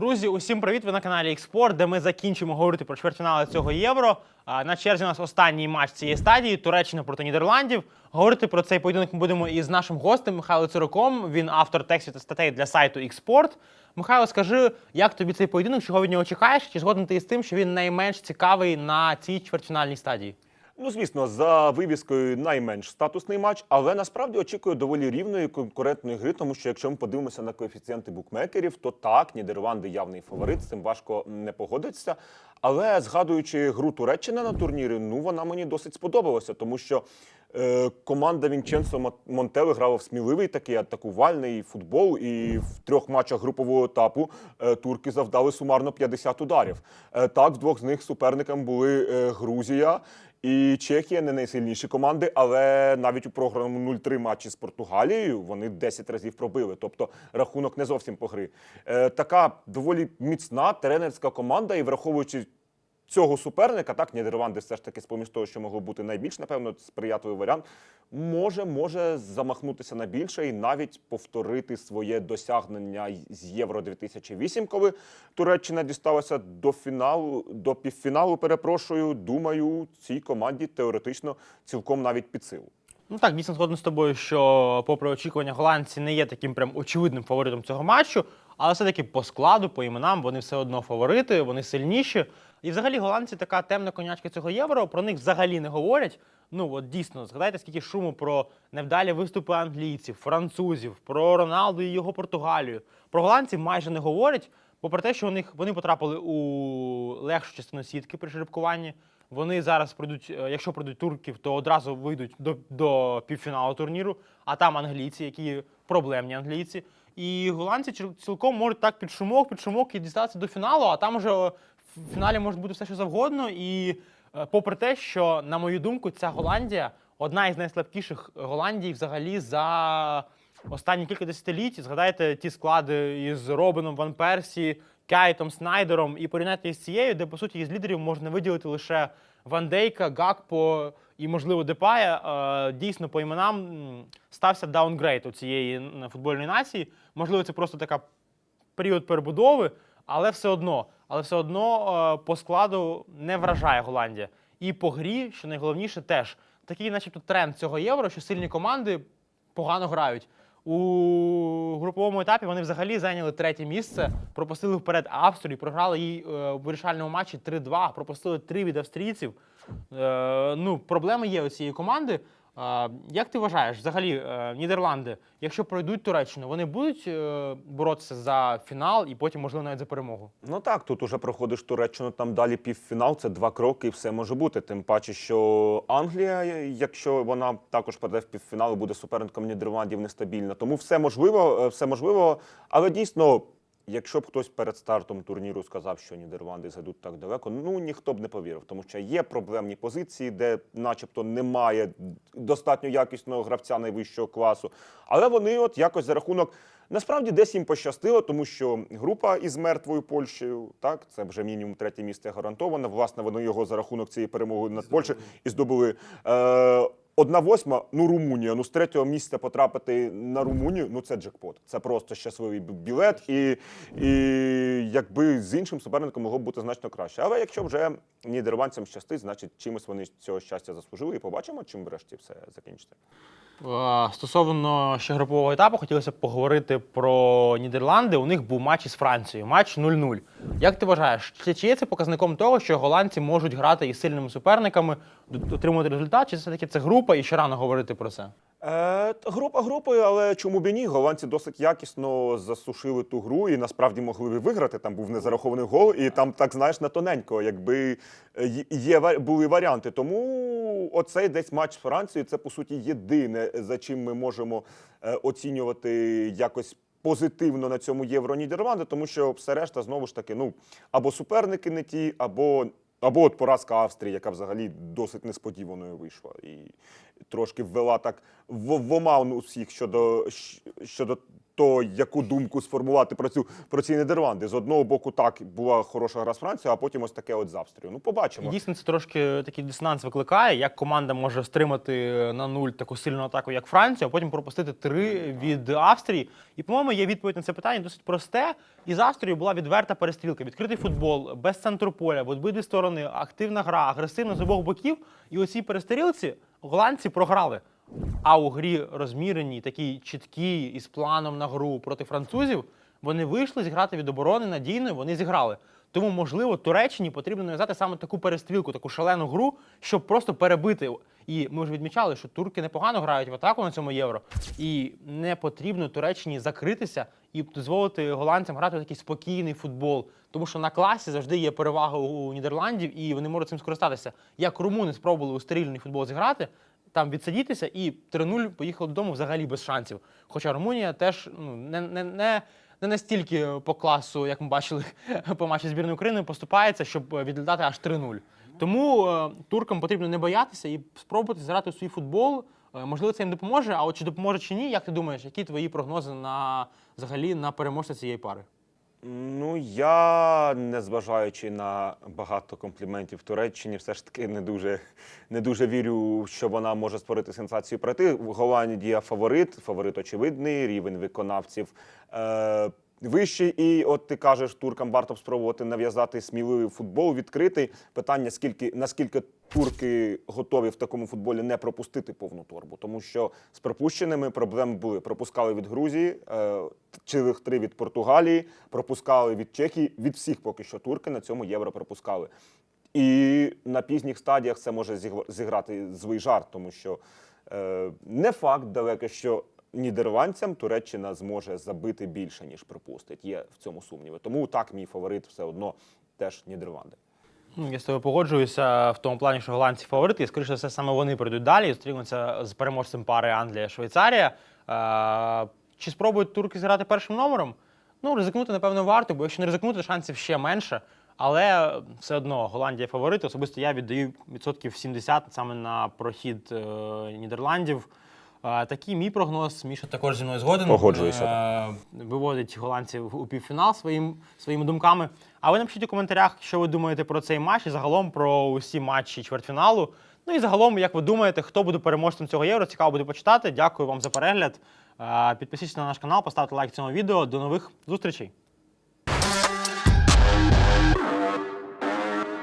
Друзі, усім привіт! Ви на каналі Експорт, де ми закінчимо говорити про чвертьфінали цього євро. На черзі у нас останній матч цієї стадії Туреччина проти Нідерландів. Говорити про цей поєдинок ми будемо із нашим гостем Михайло Цироком. Він автор текстів та статей для сайту Експорт. Михайло, скажи, як тобі цей поєдинок, чого від нього чекаєш? Чи згоден ти із тим, що він найменш цікавий на цій чвертьфінальній стадії? Ну, звісно, за вивіскою найменш статусний матч, але насправді очікую доволі рівної конкурентної гри, тому що якщо ми подивимося на коефіцієнти букмекерів, то так, Нідерланди явний фаворит, з цим важко не погодитися. Але згадуючи гру Туреччини на турнірі, ну вона мені досить сподобалася, тому що е, команда Вінченцо Мо- Монтеле грала в сміливий такий атакувальний футбол, і в трьох матчах групового етапу е, турки завдали сумарно 50 ударів. Е, так, в двох з них суперниками були е, Грузія. І Чехія не найсильніші команди, але навіть у програму 0-3 матчі з Португалією вони 10 разів пробили. Тобто рахунок не зовсім по гри. Е, така доволі міцна тренерська команда, і враховуючи цього суперника, так Нідерланди все ж таки, з поміж того, що могло бути найбільш, напевно, сприятливий варіант, може, може замахнутися на більше і навіть повторити своє досягнення з Євро 2008, коли Туреччина дісталася до фіналу, до півфіналу. Перепрошую, думаю, цій команді теоретично цілком навіть під силу. Ну так, дійсно згоден з тобою, що, попри очікування, голландці не є таким прям очевидним фаворитом цього матчу, але все-таки по складу, по іменам, вони все одно фаворити, вони сильніші. І взагалі голландці така темна конячка цього євро. Про них взагалі не говорять. Ну от дійсно, згадайте, скільки шуму про невдалі виступи англійців, французів, про Роналду і його Португалію. Про голландців майже не говорять, попри те, що у них вони потрапили у легшу частину сітки при жеребкуванні. Вони зараз пройдуть, е, якщо пройдуть турків, то одразу вийдуть до, до півфіналу турніру, а там англійці, які проблемні англійці. І голландці цілком можуть так під шумок, під шумок і дістатися до фіналу, а там вже в фіналі може бути все, що завгодно. І е, попри те, що, на мою думку, ця Голландія одна із найслабкіших Голландій взагалі за останні кілька десятиліть. Згадайте ті склади із Робином Ван Персі, Кайтом, Снайдером і порівняти із цією, де по суті із лідерів можна виділити лише Ван Дейка, Гакпо і, можливо, Депая. Е, Дійсно, по іменам стався даунгрейд у цієї футбольної нації. Можливо, це просто така період перебудови, але все одно, але все одно е, по складу не вражає Голландія. І по грі, що найголовніше, теж такий, начебто, тренд цього євро, що сильні команди погано грають. У груповому етапі вони взагалі зайняли третє місце, пропустили вперед Австрію, програли їй е, у вирішальному матчі 3-2, пропустили три від австрійців. Е, ну, проблеми є у цієї команди. Як ти вважаєш, взагалі, е, Нідерланди, якщо пройдуть Туреччину, вони будуть е, боротися за фінал і потім, можливо, навіть за перемогу? Ну так, тут уже проходиш Туреччину, там далі півфінал, це два кроки, і все може бути. Тим паче, що Англія, якщо вона також паде в півфінал, буде суперником Нідерландів нестабільна. Тому все можливо, е, все можливо. Але дійсно, якщо б хтось перед стартом турніру сказав, що Нідерланди зайдуть так далеко, ну ніхто б не повірив, тому що є проблемні позиції, де, начебто, немає достатньо якісного гравця найвищого класу. Але вони, от якось за рахунок. Насправді десь їм пощастило, тому що група із мертвою Польщею, так це вже мінімум третє місце гарантовано. Власне, вони його за рахунок цієї перемоги над Польщею і здобули. Е, Одна восьма, ну Румунія. Ну з третього місця потрапити на Румунію, ну це джекпот. Це просто щасливий білет, і, і якби з іншим суперником могло б бути значно краще. Але якщо вже нідерландцям щастить, значить чимось вони цього щастя заслужили. І побачимо, чим врешті все закінчиться. Стосовно ще групового етапу, хотілося б поговорити про Нідерланди. У них був матч із Францією, матч 0-0. Як ти вважаєш, чи, є це показником того, що голландці можуть грати із сильними суперниками, отримувати результат, чи все-таки це група і ще рано говорити про це? Е, група групою, але чому б і ні? Голландці досить якісно засушили ту гру і насправді могли б виграти. Там був незарахований гол, і там так знаєш на тоненько, якби е, є- є були варіанти. Тому оцей десь матч з Францією це по суті єдине, за чим ми можемо е, оцінювати якось. Позитивно на цьому євро Нідерланди, тому що все решта знову ж таки, ну або суперники не ті, або або от поразка Австрії, яка взагалі досить несподіваною вийшла і трошки ввела так в, в всіх щодо, щодо хто яку думку сформувати про цю про ці Нідерланди. З одного боку, так була хороша гра з Францією, а потім ось таке от з Австрією. Ну, побачимо. дійсно це трошки такий дисонанс викликає, як команда може стримати на нуль таку сильну атаку, як Франція, а потім пропустити три від Австрії. І, по-моєму, є відповідь на це питання досить просте. І з Австрією була відверта перестрілка, відкритий футбол, без центру поля, в обидві сторони, активна гра, агресивно з обох боків. І оцій перестрілці голландці програли. А у грі розміреній, такій чіткій із планом на гру проти французів, вони вийшли зіграти від оборони надійно, вони зіграли. Тому, можливо, Туреччині потрібно нав'язати саме таку перестрілку, таку шалену гру, щоб просто перебити. І ми вже відмічали, що турки непогано грають в атаку на цьому євро, і не потрібно Туреччині закритися і дозволити голландцям грати в такий спокійний футбол. Тому що на класі завжди є перевага у Нідерландів, і вони можуть цим скористатися. Як румуни спробували у стерильний футбол зіграти, там відсидітися і 3-0 поїхали додому взагалі без шансів. Хоча Румунія теж ну, не, не, не, не настільки по класу, як ми бачили по матчі збірної України, поступається, щоб відглядати аж 3-0. Тому е, туркам потрібно не боятися і спробувати зіграти свій футбол. Е, можливо, це їм допоможе. А от чи допоможе чи ні, як ти думаєш, які твої прогнози на взагалі на переможця цієї пари? Ну, я, незважаючи на багато компліментів Туреччині, все ж таки не дуже, не дуже вірю, що вона може створити сенсацію проти. Голландія фаворит, фаворит очевидний, рівень виконавців е, вищий. І от ти кажеш, туркам варто спробувати нав'язати сміливий футбол, відкритий. Питання, скільки, наскільки турки готові в такому футболі не пропустити повну торбу, тому що з пропущеними проблеми були. Пропускали від Грузії, е, цілих три від Португалії, пропускали від Чехії, від всіх поки що турки на цьому євро пропускали. І на пізніх стадіях це може зігр- зіграти злий жарт, тому що е, не факт далеко, що нідерландцям Туреччина зможе забити більше, ніж пропустить. Є в цьому сумніви. Тому так, мій фаворит все одно теж Нідерланди. Ну, Я з тобою погоджуюся в тому плані, що голландці фаворити, і скоріше все, саме вони прийдуть далі і зустрінуться з переможцем пари Англія-Швейцарія. Е, чи спробують турки зіграти першим номером? Ну, ризикнути, напевно, варто, бо якщо не ризикнути, шансів ще менше. Але все одно Голландія фаворит. Особисто я віддаю відсотків 70 саме на прохід е, Нідерландів. Такий мій прогноз. Міша також зі мною згоден. Погоджуюся. Е, виводить голландців у півфінал своїм, своїми думками. А ви напишіть у коментарях, що ви думаєте про цей матч і загалом про усі матчі чвертьфіналу. Ну і загалом, як ви думаєте, хто буде переможцем цього євро? Цікаво буде почитати. Дякую вам за перегляд. Е, на наш канал, поставте лайк цьому відео. До нових зустрічей.